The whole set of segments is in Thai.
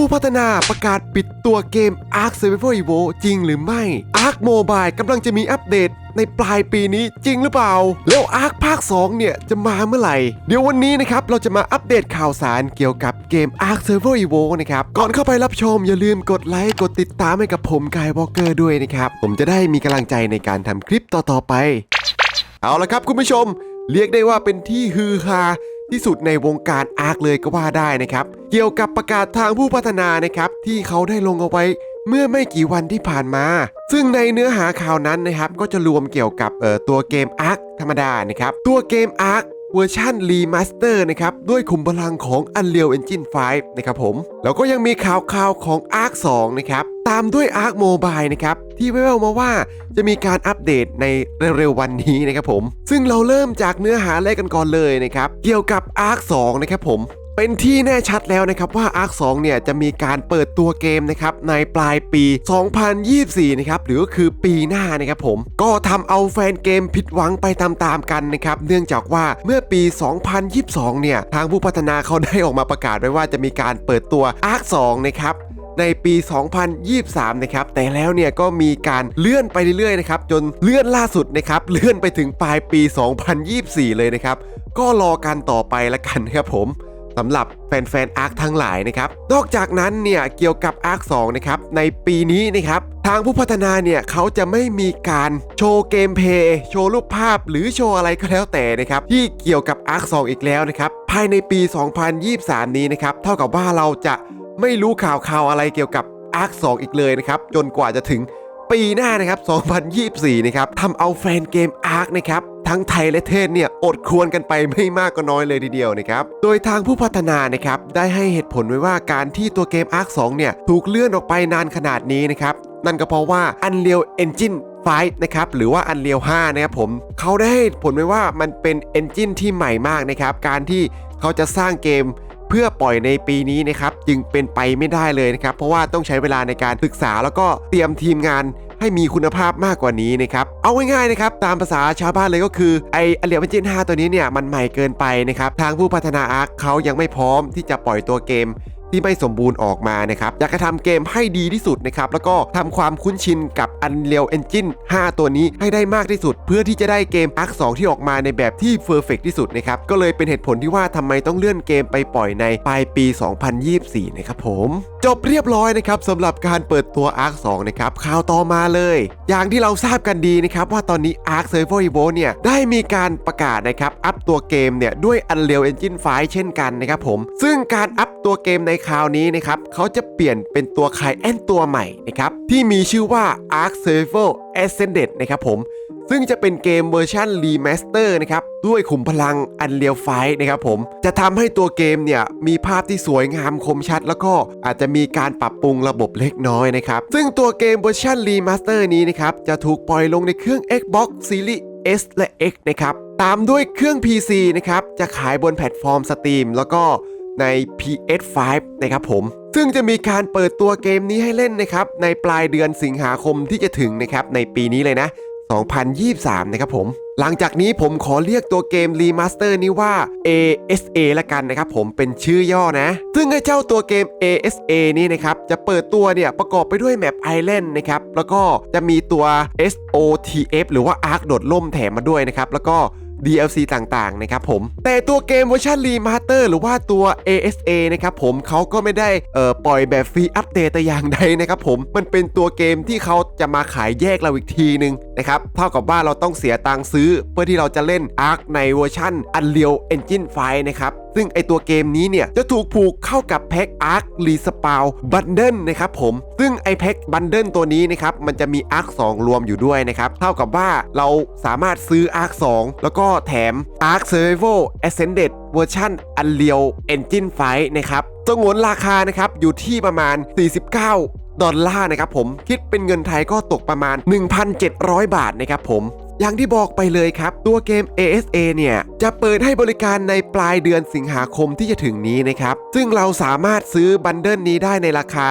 ผู้พัฒนาประกาศปิดตัวเกม Ark Survival Evo จริงหรือไม่ Ark Mobile กำลังจะมีอัปเดตในปลายปีนี้จริงหรือเปล่า แล้ว Ark ภาค 2 เนี่ย จะมาเมื่อไหร่ เดี๋ยววันนี้นะครับ เราจะมาอัปเดตข่าวสารเกี่ยวกับเกม Ark Survival Evo นะครับ ก่อนเข้าไปรับชมอย่าลืมกดไลค์ กดติดตามให้กับผมกายวอลเกอร์ด้วยนะครับ ผมจะได้มีกำลังใจในการทำคลิปต่อๆไป เอาละครับคุณผู้ชม เรียกได้ว่าเป็นที่ฮือฮา ที่สุดในวงการอาร์คเลยก็ว่าได้นะครับ เกี่ยวกับประกาศทางผู้พัฒนานะครับที่เขาได้ลงเอาไว้เมื่อไม่กี่วันที่ผ่านมา ซึ่งในเนื้อหาข่าวนั้นนะครับก็จะรวมเกี่ยวกับเอ่อตัวเกมอาร์คธรรมดานะครับตัวเกมอาร์คเวอร์ชันรีมาสเตอร์นะครับด้วยขุมพลังของ Unreal Engine 5 นะครับผม แล้วก็ยังมีข่าวข่าวๆของ Arc 2นะครับ ตามด้วย Arc Mobile นะครับ ที่แว่วมาว่าจะมีการอัปเดตในเร็วๆวันนี้นะครับผม ซึ่งเราเริ่มจากเนื้อหาแรกกันก่อนเลยนะครับ เกี่ยวกับ Arc 2นะครับผมเป็นที่แน่ชัดแล้วนะครับว่า Arc 2เนี่ยจะมีการเปิดตัวเกมนะครับในปลายปี 2024 นะครับหรือก็คือปีหน้านะครับผมก็ทำเอาแฟนเกมผิดหวังไปตามๆกันนะครับเนื่องจากว่าเมื่อปี 2022 เนี่ยทางผู้พัฒนาเขาได้ออกมาประกาศไว้ว่าจะมีการเปิดตัว Arc 2นะครับ ในปี 2023 นะครับ แต่แล้วเนี่ยก็มีการเลื่อนไปเรื่อยๆนะครับ จนเลื่อนล่าสุดนะครับ เลื่อนไปถึงปลายปี 2024 เลยนะครับ ก็รอกันต่อไปละกันครับผมสำหรับแฟนๆอาร์คทั้งหลายนะครับ นอกจากนั้นเนี่ยเกี่ยวกับอาร์ค2นะครับ ในปีนี้นะครับ ทางผู้พัฒนาเนี่ยเขาจะไม่มีการโชว์เกมเพย์โชว์รูปภาพหรือโชว์อะไรก็แล้วแต่นะครับ ที่เกี่ยวกับอาร์ค2อีกแล้วนะครับ ภายในปี 2023 นี้นะครับ เท่ากับว่าเราจะ ไม่รู้ข่าวข่าวอะไรเกี่ยวกับอาร์ค2อีกเลยนะครับ จนกว่าจะถึงปีหน้านะครับ 2024 นะครับทำเอาแฟนเกม Ark นะครับ ทั้งไทยและเทศเนี่ยอดควรกันไปไม่มากก็น้อยเลยทีเดียวนะครับ โดยทางผู้พัฒนานะครับได้ให้เหตุผลไว้ว่าการที่ตัวเกม Ark 2เนี่ยถูกเลื่อนออกไปนานขนาดนี้นะครับ นั่นก็เพราะว่า Unreal Engine 5นะครับหรือว่า Unreal 5นะครับผมเขาได้ให้ผลไว้ว่ามันเป็น Engine ที่ใหม่มากนะครับ การที่เขาจะสร้างเกม เพื่อปล่อยในปีนี้นะครับจึงเป็นไปไม่ได้เลยนะครับ เพราะว่าต้องใช้เวลาในการศึกษาแล้วก็เตรียมทีมงานให้มีคุณภาพมากกว่านี้นะครับ เอาง่ายๆนะครับ ตามภาษาชาวบ้านเลยก็คือไออเลียนจิน5ตัวนี้เนี่ยมันใหม่เกินไปนะครับ ทางผู้พัฒนาอาร์คเขายังไม่พร้อมที่จะปล่อยตัวเกม ที่ไม่สมบูรณ์ออกมานะครับ อยากจะทำเกมให้ดีที่สุดนะครับ แล้วก็ทำความคุ้นชินกับ Unreal Engine 5 ตัวนี้ให้ได้มากที่สุด เพื่อที่จะได้เกม Arc 2ที่ออกมาในแบบที่ Perfect ที่สุดนะครับ ก็เลยเป็นเหตุผลที่ว่าทำไมต้องเลื่อนเกมไปปล่อยในปลายปี 2024 นะครับผม จบเรียบร้อยนะครับสำหรับการเปิดตัว Arc 2นะครับข่าวต่อมาเลย อย่างที่เราทราบกันดีนะครับว่าตอนนี้ Arc Survival Evo เนี่ยได้มีการประกาศนะครับอัพตัวเกมเนี่ยด้วย Unreal Engine 5 เช่นกันนะครับผม ซึ่งการอัพตัวเกมในคราวนี้นะครับเขาจะเปลี่ยนเป็นตัวคายแอนตัวใหม่นะครับที่มีชื่อว่า Arc Survival Ascended นะครับผม ซึ่งจะเป็นเกมเวอร์ชันรีมาสเตอร์นะครับ ด้วยขุมพลัง Unreal 5นะครับผม จะทำให้ตัวเกมเนี่ย มีภาพที่สวยงามคมชัด แล้วก็อาจจะมีการปรับปรุงระบบเล็กน้อยนะครับ ซึ่งตัวเกมเวอร์ชันรีมาสเตอร์นี้นะครับ จะถูกปล่อยลงในเครื่อง Xbox Series S และ X นะครับ ตามด้วยเครื่อง PC นะครับ จะขายบนแพลตฟอร์ม Steam แล้วก็ใน PS5 นะครับผม ซึ่งจะมีการเปิดตัวเกมนี้ให้เล่นนะครับ ในปลายเดือนสิงหาคมที่จะถึงนะครับ ในปีนี้เลยนะ 2023 นะครับผม หลังจากนี้ผมขอเรียกตัวเกมรีมาสเตอร์นี้ว่า ASA ละกันนะครับผมเป็นชื่อย่อนะ ซึ่งไอ้เจ้าตัวเกม ASA นี่นะครับจะเปิดตัวเนี่ยประกอบไปด้วยแมปไอแลนด์นะครับแล้วก็จะมีตัว SOTF หรือว่า Arc โดดล่มแถมมาด้วยนะครับแล้วก็ DLC ต่างๆนะครับผม แต่ตัวเกมเวอร์ชันรีมาสเตอร์หรือว่าตัว ASA นะครับผมเขาก็ไม่ได้เอ่อปล่อยแบบฟรีอัปเดตแต่อย่างใดนะครับผมมันเป็นตัวเกมที่เขาจะมาขายแยกเราอีกทีนึงนะครับเท่ากับว่าเราต้องเสียตังค์ซื้อ เพื่อที่เราจะเล่น Ark ในเวอร์ชัน Unreal Engine 5นะครับ ซึ่งไอตัวเกมนี้เนี่ยจะถูกผูกเข้ากับแพ็ค Arc Respawn Bundle นะครับผม ซึ่งไอแพ็ค Bundle ตัวนี้นะครับมันจะมี Arc 2รวมอยู่ด้วยนะครับ เท่ากับว่าเราสามารถซื้อ Arc 2แล้วก็แถม Arc Survival Ascended เดเวอร์ชัน Unreal Engine 5นะครับสงวนราคานะครับอยู่ที่ประมาณ 49 ดอลลาร์นะครับผม คิดเป็นเงินไทยก็ตกประมาณ 1,700 บาทนะครับผม อย่างที่บอกไปเลยครับ ตัวเกม ASA เนี่ย จะเปิดให้บริการในปลายเดือนสิงหาคมที่จะถึงนี้นะครับ ซึ่งเราสามารถซื้อบันเดิลนี้ได้ในราคา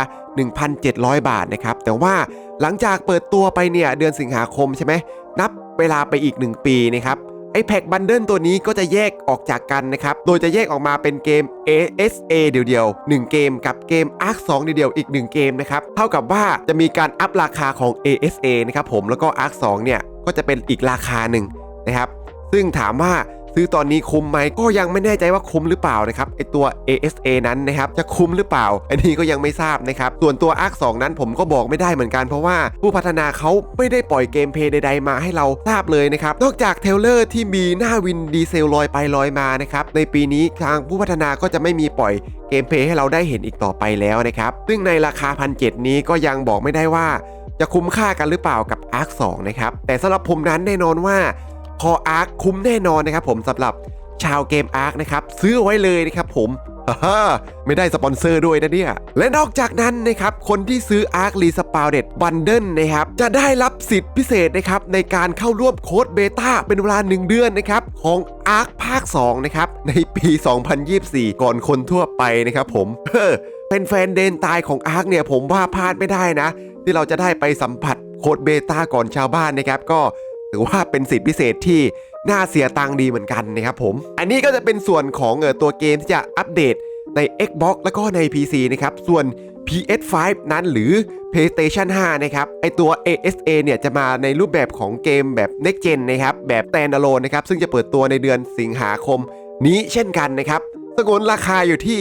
1,700 บาทนะครับ แต่ว่าหลังจากเปิดตัวไปเนี่ย เดือนสิงหาคมใช่ไหม นับเวลาไปอีก 1 ปีนะครับไอแพ็กบันเดิลตัวนี้ก็จะแยกออกจากกันนะครับ โดยจะแยกออกมาเป็นเกม ASA เดียวๆ 1 เกมกับเกม ARK 2 เดียวๆ อีก 1 เกมนะครับ เท่ากับว่าจะมีการอัพราคาของ ASA นะครับผม แล้วก็ ARK 2 เนี่ย ก็จะเป็นอีกราคาหนึ่งนะครับ ซึ่งถามว่าซื้อตอนนี้คุ้มไหมก็ยังไม่แน่ใจว่าคุ้มหรือเปล่านะครับไอตัว ASA นั้นนะครับจะคุ้มหรือเปล่า อันนี้ก็ยังไม่ทราบนะครับส่วนตัว ARK 2 นั้นผมก็บอกไม่ได้เหมือนกัน เพราะว่าผู้พัฒนาเขาไม่ได้ปล่อยเกมเพย์ใดๆมาให้เราทราบเลยนะครับนอกจากเทเลอร์ที่มีหน้าวินดีเซลลอยไปลอยมานะครับในปีนี้ทางผู้พัฒนาก็จะไม่มีปล่อยเกมเพย์ให้เราได้เห็นอีกต่อไปแล้วนะครับซึ่งในราคาพันเนี้ก็ยังบอกไม่ได้ว่า จะคุ้มค่ากันหรือเปล่ากับ ARK 2นะครับ แต่สำหรับผมนั้นแน่นอนว่าพอ ARK คุ้มแน่นอนนะครับผมสำหรับชาวเกม ARK นะครับ ซื้อไว้เลยนะครับผมฮ่าไม่ได้สปอนเซอร์ด้วยนะเนี่ย และนอกจากนั้นนะครับ คนที่ซื้อ ARK Respawned Bundle นะครับ จะได้รับสิทธิพิเศษนะครับ ในการเข้าร่วมโค้ดเบต้าเป็นเวลา 1 เดือนนะครับ ของ ARK ภาค 2 นะครับ ในปี 2024 ก่อนคนทั่วไปนะครับผมเฮ้อเป็นแฟนเดนตายของ ARK เนี่ยผมว่าพลาดไม่ได้นะ ที่เราจะได้ไปสัมผัสโค้ดเบต้าก่อนชาวบ้านนะครับ ก็ถือว่าเป็นสิทธิพิเศษที่น่าเสียตังค์ดีเหมือนกันนะครับผม อันนี้ก็จะเป็นส่วนของเออตัวเกมที่จะอัปเดตใน Xbox แล้วก็ใน PC นะครับ ส่วน PS5 นั้นหรือ PlayStation 5 นะครับ ไอตัว ASA เนี่ยจะมาในรูปแบบของเกมแบบ Next Gen นะครับ แบบ Standalone นะครับ ซึ่งจะเปิดตัวในเดือนสิงหาคมนี้เช่นกันนะครับ สงวนราคาอยู่ที่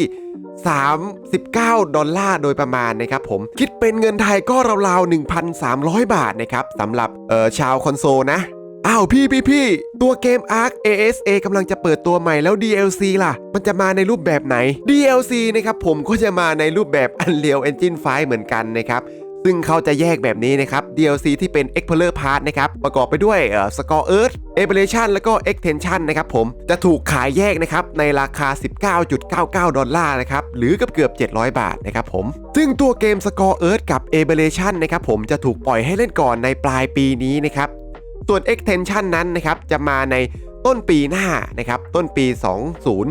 39 ดอลลาร์โดยประมาณนะครับผมคิดเป็นเงินไทยก็ราวๆ 1,300 บาทนะครับสำหรับเอ่อชาวคอนโซลนะอ้าวพี่พี่พี่ตัวเกม ARK ASA กำลังจะเปิดตัวใหม่แล้ว DLC ล่ะ มันจะมาในรูปแบบไหน DLC นะครับผมก็จะมาในรูปแบบ Unreal Engine 5 เหมือนกันนะครับ ซึ่งเขาจะแยกแบบนี้นะครับ DLC ที่เป็น Explorer Part นะครับ ประกอบไปด้วยเอ่อ Score Earth Evolution แล้วก็ Extension นะครับผม จะถูกขายแยกนะครับ ในราคา 19.99 ดอลลาร์นะครับ หรือกับเกือบ 700 บาทนะครับผม ซึ่งตัวเกม Score Earth กับ Evolution นะครับผมจะถูกปล่อยให้เล่นก่อนในปลายปีนี้นะครับ ส่วน extension นั้นนะครับจะมาใน ต้นปีหน้านะครับต้นปี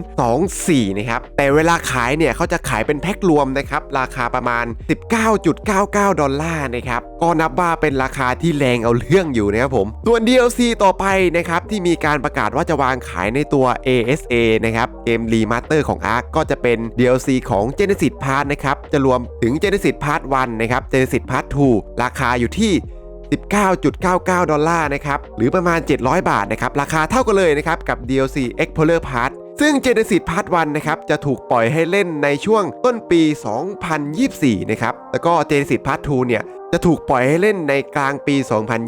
2024 นะครับแต่เวลาขายเนี่ยเขาจะขายเป็นแพ็ครวมนะครับราคาประมาณ 19.99 ดอลลาร์นะครับก็นับว่าเป็นราคาที่แรงเอาเรื่องอยู่นะครับผมส่วน DLC ต่อไปนะครับที่มีการประกาศว่าจะวางขายในตัว ASA นะครับเกมรีมาสเตอร์ของ ARK ก็จะเป็น DLC ของ Genesis Part นะครับจะรวมถึง Genesis Part 1นะครับ Genesis Part 2 ราคาอยู่ที่ 19.99 ดอลลาร์นะครับ หรือประมาณ 700 บาทนะครับ ราคาเท่ากันเลยนะครับ กับ DLC Explorer Part ซึ่ง Genesis Part 1นะครับ จะถูกปล่อยให้เล่นในช่วงต้นปี 2024 นะครับ แล้วก็ Genesis Part 2 เนี่ย จะถูกปล่อยให้เล่นในกลางปี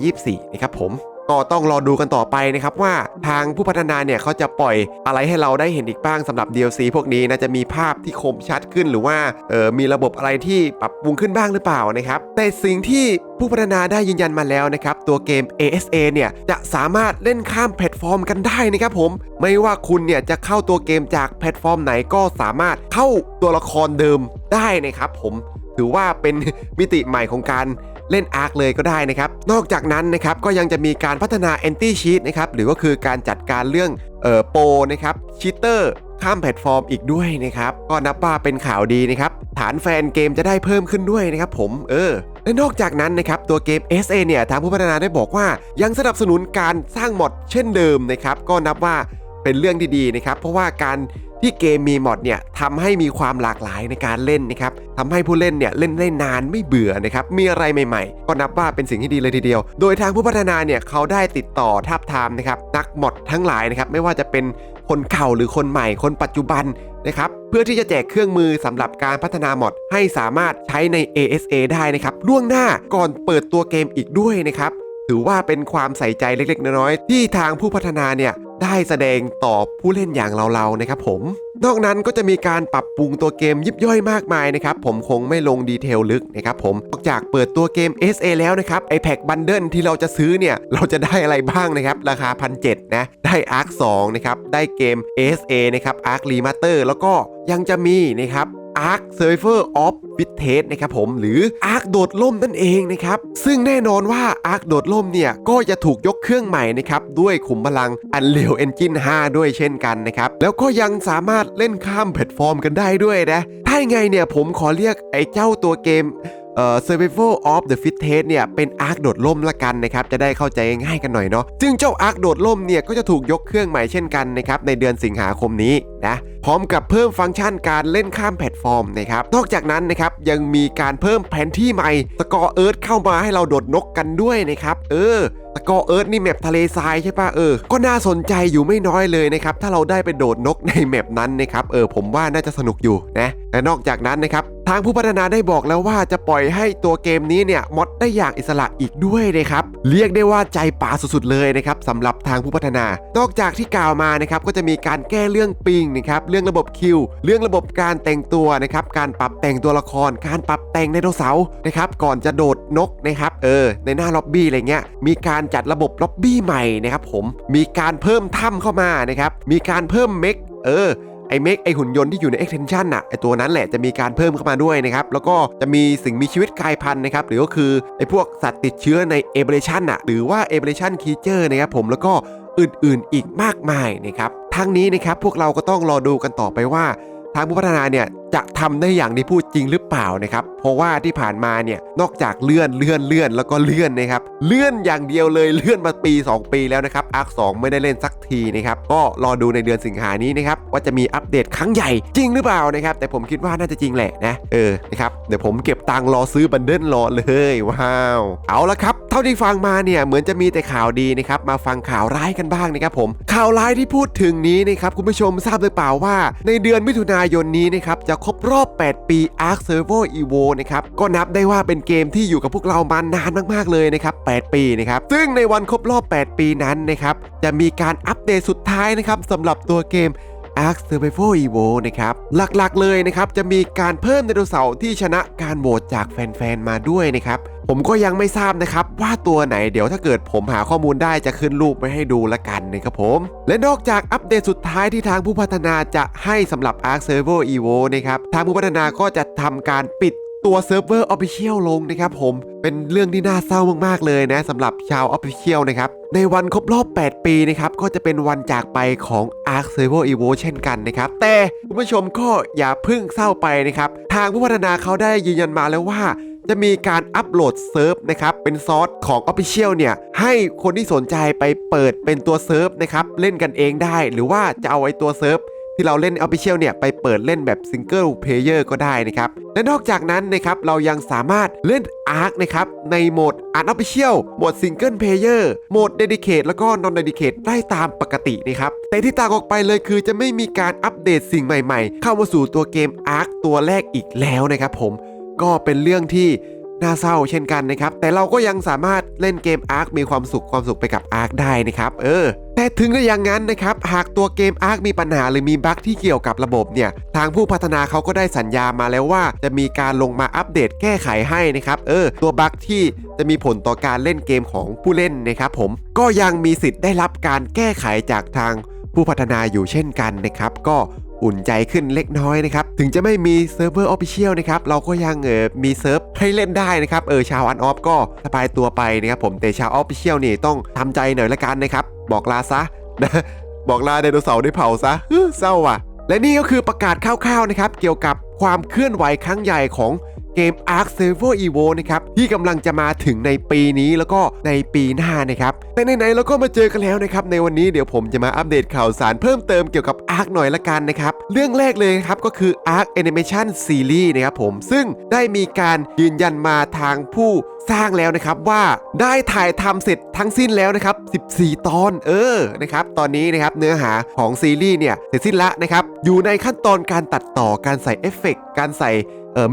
2024 นะครับผม ก็ต้องรอดูกันต่อไปนะครับว่าทางผู้พัฒนาเนี่ยเขาจะปล่อยอะไรให้เราได้เห็นอีกบ้างสำหรับ DLC พวกนี้นะจะมีภาพที่คมชัดขึ้นหรือว่าเออมีระบบอะไรที่ปรับปรุงขึ้นบ้างหรือเปล่านะครับแต่สิ่งที่ผู้พัฒนาได้ยืนยันมาแล้วนะครับตัวเกม ASA เนี่ยจะสามารถเล่นข้ามแพลตฟอร์มกันได้นะครับผมไม่ว่าคุณเนี่ยจะเข้าตัวเกมจากแพลตฟอร์มไหนก็สามารถเข้าตัวละครเดิมได้นะครับผมถือว่าเป็นมิติใหม่ของการ เล่นอาร์คเลยก็ได้นะครับ นอกจากนั้นนะครับก็ยังจะมีการพัฒนา Anti Cheat นะครับหรือก็คือการจัดการเรื่องเอ่อโปนะครับชีเตอร์ข้ามแพลตฟอร์มอีกด้วยนะครับ ก็นับว่าเป็นข่าวดีนะครับ ฐานแฟนเกมจะได้เพิ่มขึ้นด้วยนะครับผมเออและนอกจากนั้นนะครับ ตัวเกม SA เนี่ย ทางผู้พัฒนาได้บอกว่ายังสนับสนุนการสร้างมอดเช่นเดิมนะครับ ก็นับว่าเป็นเรื่องที่ดีนะครับ เพราะว่าการ ที่เกมมีมอดเนี่ยทำให้มีความหลากหลายในการเล่นนะครับทำให้ผู้เล่นเนี่ยเล่นได้นานไม่เบื่อนะครับมีอะไรใหม่ๆ ก็นับว่าเป็นสิ่งที่ดีเลยทีเดียว โดยทางผู้พัฒนาเนี่ยเขาได้ติดต่อทาบทามนะครับนักมอดทั้งหลายนะครับไม่ว่าจะเป็นคนเก่าหรือคนใหม่คนปัจจุบันนะครับเพื่อที่จะแจกเครื่องมือสำหรับการพัฒนามอดให้สามารถใช้ใน ASA ได้นะครับล่วงหน้าก่อนเปิดตัวเกมอีกด้วยนะครับถือว่าเป็นความใส่ใจเล็กๆ น้อยๆที่ทางผู้พัฒนาเนี่ย ได้แสดงต่อผู้เล่นอย่างเราๆนะครับผมนอกนั้นก็จะมีการปรับปรุงตัวเกมยิบย่อยมากมายนะครับผมคงไม่ลงดีเทลลึกนะครับผมนอกจากเปิดตัวเกม SA แล้วนะครับไอแพ็กบันเดิลที่เราจะซื้อเนี่ย เราจะได้อะไรบ้างนะครับ ราคา1,700นะได้ ARK 2นะครับ ได้เกม SA นะครับ ARK Remaster แล้วก็ยังจะมีนะครับ Ark Survivor of w i t t e s นะครับผมหรือ Ark โดดล่มนั่นเองนะครับ ซึ่งแน่นอนว่า Ark โดดล่มเนี่ย ก็จะถูกยกเครื่องใหม่นะครับ ด้วยขุมพลัง Unreal Engine 5 ด้วยเช่นกันนะครับ แล้วก็ยังสามารถเล่นข้ามแพลตฟอร์มกันได้ด้วยนะ ถ้าไงเนี่ยผมขอเรียกไอ้เจ้าตัวเกม เอ่อ Survival of the Fittest เนี่ยเป็นอาร์คโดดล่มละกันนะครับจะได้เข้าใจง่ายๆกันหน่อยเนาะซึ่งเจ้าอาร์คโดดล่มเนี่ยก็จะถูกยกเครื่องใหม่เช่นกันนะครับในเดือนสิงหาคมนี้นะพร้อมกับเพิ่มฟังก์ชันการเล่นข้ามแพลตฟอร์มนะครับนอกจากนั้นนะครับยังมีการเพิ่มแผนที่ใหม่สกอร์เอิร์ธเข้ามาให้เราโดดนกกันด้วยนะครับเออตะกอเอิร์ธนี่แมปทะเลทรายใช่ปะเออ ก็น่าสนใจอยู่ไม่น้อยเลยนะครับ ถ้าเราได้ไปโดดนกในแมปนั้นนะครับ เออผมว่าน่าจะสนุกอยู่นะ และนอกจากนั้นนะครับ ทางผู้พัฒนาได้บอกแล้วว่าจะปล่อยให้ตัวเกมนี้เนี่ยมอดได้อย่างอิสระอีกด้วยนะครับ เรียกได้ว่าใจป่าสุดๆเลยนะครับสำหรับทางผู้พัฒนา นอกจากที่กล่าวมานะครับก็จะมีการแก้เรื่องปิงนะครับเรื่องระบบคิว เรื่องระบบการแต่งตัวนะครับการปรับแต่งตัวละคร การปรับแต่งไดโนเสาร์นะครับก่อนจะโดดนกนะครับเออในหน้าล็อบบี้อะไรเงี้ยมีการจัดระบบล็อบบี้ใหม่นะครับผมมีการเพิ่มถ้ำเข้ามานะครับมีการเพิ่มเมกเออ ไอเมกไอหุ่นยนต์ที่อยู่ใน extension น่ะไอตัวนั้นแหละจะมีการเพิ่มเข้ามาด้วยนะครับแล้วก็จะมีสิ่งมีชีวิตกลายพันธุ์นะครับหรือก็คือไอพวกสัตว์ติดเชื้อใน e v o l u t i o n น่ะหรือว่า e v o l u t i o n creature นะครับผมแล้วก็อื่นๆอีกมากมายนะครับทั้งนี้นะครับพวกเราก็ต้องรอดูกันต่อไปว่า ทางผู้พัฒนาเนี่ยจะทำได้อย่างที่พูดจริงหรือเปล่านะครับ เพราะว่าที่ผ่านมาเนี่ยนอกจากเลื่อนเลื่อนเลื่อนแล้วก็เลื่อนนะครับ เลื่อนอย่างเดียวเลยเลื่อนมาปี 2 ปีแล้วนะครับอาร์คสไม่ได้เล่นสักทีนะครับก็รอดูในเดือนสิงหานี้นะครับว่าจะมีอัปเดตครั้งใหญ่จริงหรือเปล่านะครับ แต่ผมคิดว่าน่าจะจริงแหละนะเออนะครับเดี๋ยวผมเก็บตังรอซื้อบันเดิลรอเลยว้าว เอาละครับ ท่าที่ฟังมาเนี่ยเหมือนจะมีแต่ข่าวดีนะครับมาฟังข่าวร้ายกันบ้างนะครับผมข่าวร้ายที่พูดถึงนี้นะครับคุณผู้ชมทราบหรือเปล่าว่า ในเดือนมิถุนายนนี้นะครับจะครบรอบ 8 ปี Ark Server Evo นะครับก็นับได้ว่าเป็นเกมที่อยู่กับพวกเรามานานมากๆเลยนะครับ 8 ปีนะครับซึ่งในวันครบรอบ 8 ปีนั้นนะครับจะมีการอัปเดตสุดท้ายนะครับสำหรับตัวเกม Ark Survival Evo นะครับ หลักๆเลยนะครับ จะมีการเพิ่มไดโนเสาร์ที่ชนะการโหวตจากแฟน ๆ มาด้วยนะครับ ผมก็ยังไม่ทราบนะครับว่าตัวไหนเดี๋ยวถ้าเกิดผมหาข้อมูลได้จะขึ้นรูปไว้ให้ดูละกันนะครับผม และนอกจากอัปเดตสุดท้ายที่ทางผู้พัฒนาจะให้สำหรับ Ark Survival Evo นะครับ ทางผู้พัฒนาก็จะทำการปิด ตัวเซิร์ฟเวอร์ Official ลลงนะครับผมเป็นเรื่องที่น่าเศร้ามากๆเลยนะสำหรับชาว Official นะครับในวันครบรอบ 8 ปีนะครับก็จะเป็นวันจากไปของ Ark Server Evo เช่นกันนะครับแต่คุณผู้ชมก็อย่าเพึ่งเศร้าไปนะครับทางผู้พัฒนาเขาได้ยืนยันมาแล้วว่าจะมีการอัปโหลดเซิร์ฟนะครับ เป็นซอสของ Official เนี่ย ให้คนที่สนใจไปเปิดเป็นตัวเซิร์ฟนะครับ เล่นกันเองได้ หรือว่าจะเอาไว้ตัวเซิร์ฟ ที่เราเล่น Official เนี่ยไปเปิดเล่นแบบ Single Player ก็ได้นะครับ และนอกจากนั้นนะครับเรายังสามารถเล่น Ark นะครับในโหมด Unofficial โหมด Single Player โหมด Dedicate แล้วก็ Non Dedicate ได้ตามปกตินะครับ แต่ที่ต่างออกไปเลยคือจะไม่มีการอัปเดตสิ่งใหม่ๆ เข้ามาสู่ตัวเกม Ark ตัวแรกอีกแล้วนะครับผมก็เป็นเรื่องที่ น่าเศร้าเช่นกันนะครับ แต่เราก็ยังสามารถเล่นเกม Ark มีความสุขความสุขไปกับ Ark ได้นะครับ เออ แต่ถึงได้อย่างนั้นนะครับ หากตัวเกม Ark มีปัญหาหรือมีบั๊กที่เกี่ยวกับระบบเนี่ย ทางผู้พัฒนาเขาก็ได้สัญญามาแล้วว่า จะมีการลงมาอัปเดตแก้ไขให้นะครับ เออ ตัวบั๊กที่จะมีผลต่อการเล่นเกมของผู้เล่นนะครับผม ก็ยังมีสิทธิ์ได้รับการแก้ไขจากทางผู้พัฒนาอยู่เช่นกันนะครับ ก็ อุ่นใจขึ้นเล็กน้อยนะครับถึงจะไม่มีเซิร์ฟเวอร์ออฟฟิเชียลนะครับเราก็ยังเออมีเซิร์ฟให้เล่นได้นะครับเออชาวอันออฟก็สบายตัวไปนะครับผมแต่ชาวออฟฟิเชียลนี่ต้องทำใจหน่อยละกันนะครับบอกลาซะนะบอกลาไดโนเสาร์ได้เผาซะเศร้าว่ะ และนี่ก็คือประกาศคร่าวๆนะครับเกี่ยวกับความเคลื่อนไหวครั้งใหญ่ของ เกม Ark Server Evo นะครับที่กำลังจะมาถึงในปีนี้แล้วก็ในปีหน้านะครับแต่ไหนๆเราก็มาเจอกันแล้วนะครับในวันนี้เดี๋ยวผมจะมาอัปเดตข่าวสารเพิ่มเติมเกี่ยวกับ Ark หน่อยละกันนะครับเรื่องแรกเลยครับก็คือ Ark Animation Series นะครับผมซึ่งได้มีการยืนยันมาทางผู้สร้างแล้วนะครับว่าได้ถ่ายทำเสร็จทั้งสิ้นแล้วนะครับ 14 ตอนเออนะครับตอนนี้นะครับเนื้อหาของซีรีส์เนี่ยเสร็จสิ้นละนะครับอยู่ในขั้นตอนการตัดต่อการใส่เอฟเฟกต์การใส่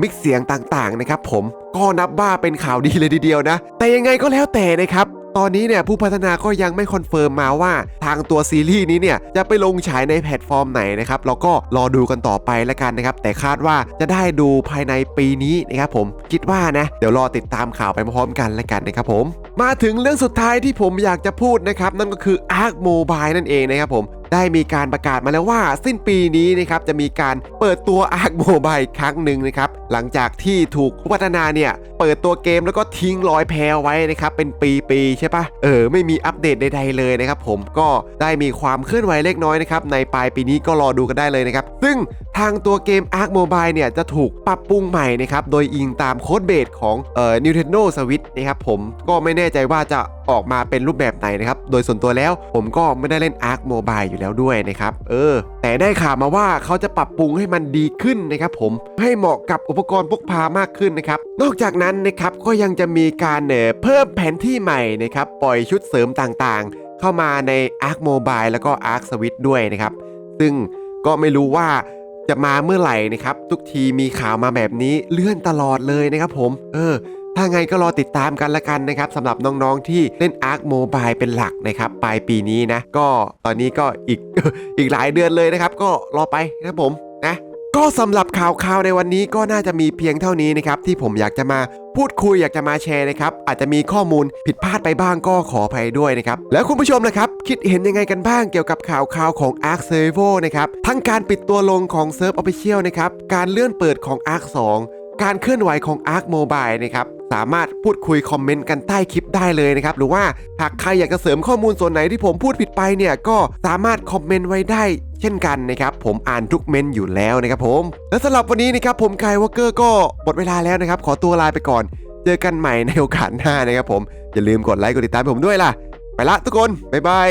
มิกเสียงต่างๆนะครับผมก็นับว่าเป็นข่าวดีเลยทีเดียวนะ แต่ยังไงก็แล้วแต่นะครับตอนนี้เนี่ยผู้พัฒนาก็ยังไม่คอนเฟิร์มมาว่าทางตัวซีรีส์นี้เนี่ยจะไปลงฉายในแพลตฟอร์มไหนนะครับเราก็รอดูกันต่อไปแล้วกันนะครับ แต่คาดว่าจะได้ดูภายในปีนี้นะครับผมคิดว่านะเดี๋ยวรอติดตามข่าวไปพร้อมกันแล้วกันนะครับผม มาถึงเรื่องสุดท้ายที่ผมอยากจะพูดนะครับ นั่นก็คือ Ark Mobile นั่นเองนะครับผม ได้มีการประกาศมาแล้วว่า สิ้นปีนี้นะครับจะมีการเปิดตัว Ark Mobile ครั้งหนึ่งนะครับหลังจากที่ถูกผู้พัฒนาเนี่ยเปิดตัวเกมแล้วก็ทิ้งรอยแพรไว้นะครับเป็นปีๆใช่ปะเออไม่มีอัปเดตใดๆเลยนะครับผมก็ได้มีความเคลื่อนไหวเล็กน้อยนะครับในปลายปีนี้ก็รอดูกันได้เลยนะครับซึ่งทางตัวเกม Ark Mobile เนี่ยจะถูกปรับปรุงใหม่นะครับโดยอิงตามโค้ดเบสของเอ่อ Nintendo Switch นะครับผมก็ไม่แน่ใจว่าจะออกมาเป็นรูปแบบไหนนะครับ โดยส่วนตัวแล้วผมก็ไม่ได้เล่น Ark Mobile อยู่แล้วด้วยนะครับ เออ แต่ได้ข่าวมาว่าเขาจะปรับปรุงให้มันดีขึ้นนะครับผม ให้เหมาะกับอุปกรณ์พกพามากขึ้นนะครับ นอกจากนั้นนะครับก็ยังจะมีการเเพิ่มแผนที่ใหม่นะครับ ปล่อยชุดเสริมต่างๆ เข้ามาใน Ark Mobile แล้วก็ Ark Switch ด้วยนะครับ ซึ่งก็ไม่รู้ว่าจะมาเมื่อไหร่นะครับ ทุกทีมีข่าวมาแบบนี้เลื่อนตลอดเลยนะครับผม เออ ถ้าไงก็รอติดตามกันละกันนะครับสำหรับน้องๆที่เล่น Ark Mobile เป็นหลักนะครับปลายปีนี้นะ ก็ตอนนี้ก็อีกอีกหลายเดือนเลยนะครับ ก็รอไปนะผมนะก็สำหรับข่าวข่าวในวันนี้ก็น่าจะมีเพียงเท่านี้นะครับที่ผมอยากจะมาพูดคุยอยากจะมาแชร์นะครับอาจจะมีข้อมูลผิดพลาดไปบ้างก็ขออภัยด้วยนะครับแล้วคุณผู้ชมนะครับคิดเห็นยังไงกันบ้างเกี่ยวกับข่าวข่าวของ Ark Servo นะครับทั้งการปิดตัวลงของเซิร์ฟ Official นะครับการเลื่อนเปิดของ Ark 2การเคลื่อนไหวของ Ark Mobile นะครับ สามารถพูดคุยคอมเมนต์กันใต้คลิปได้เลยนะครับ หรือว่าหากใครอยากจะเสริมข้อมูลส่วนไหนที่ผมพูดผิดไปเนี่ยก็สามารถคอมเมนต์ไว้ได้เช่นกันนะครับผมอ่านทุกเมนต์อยู่แล้วนะครับผมและสำหรับวันนี้นะครับผมกายวอเกอร์ก็หมดเวลาแล้วนะครับขอตัวลาไปก่อน เจอกันใหม่ในโอกาสหน้านะครับผมอย่าลืมกดไลค์กดติดตามผมด้วยล่ะ ไปละทุกคนบ๊ายบาย